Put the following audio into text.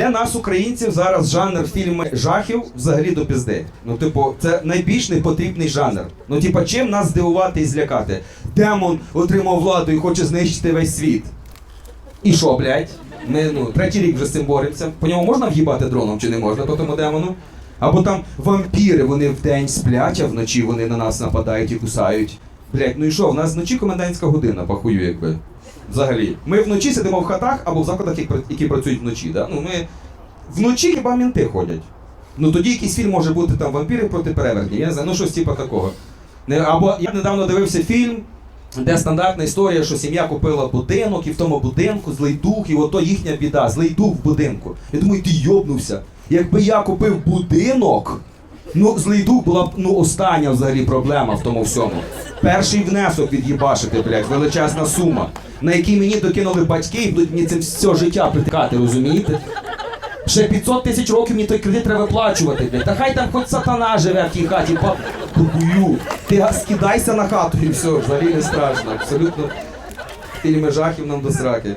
Для нас, українців, зараз жанр фільмів жахів взагалі до пізди. Ну, типу, це найбільш непотрібний жанр. Ну, типу, чим нас здивувати і злякати? Демон отримав владу і хоче знищити весь світ. І що, блядь? Ми ну, третій рік вже з цим боремося. По ньому можна в'їбати дроном чи не можна по тому демону? Або там вампіри, вони вдень сплять, а вночі вони на нас нападають і кусають. Блять, ну і що, в нас вночі комендантська година, похую якби. Взагалі. Ми вночі сидимо в хатах або в закладах, які працюють вночі. Да? Ну, ми... Вночі хіба мінти ходять. Ну тоді якийсь фільм може бути там вампіри проти перевертні, я не знаю, ну щось типу такого. Не, або я недавно дивився фільм, де стандартна історія, що сім'я купила будинок, і в тому будинку злий дух, і ото їхня біда, злий дух в будинку. Я думаю, ти йобнувся. Якби я купив будинок, ну злий дух була ну остання взагалі проблема в тому всьому. Перший внесок від'їбашити, блядь, величезна сума, на який мені докинули батьки і будуть мені цим все життя притикати, розумієте? Ще 500 тисяч років мені той кредит треба виплачувати, блядь. Та хай там хоч сатана живе в тій хаті, па... Похую. Ти скидайся на хату і все, взагалі не страшно. Абсолютно фільми жахів нам до сраки.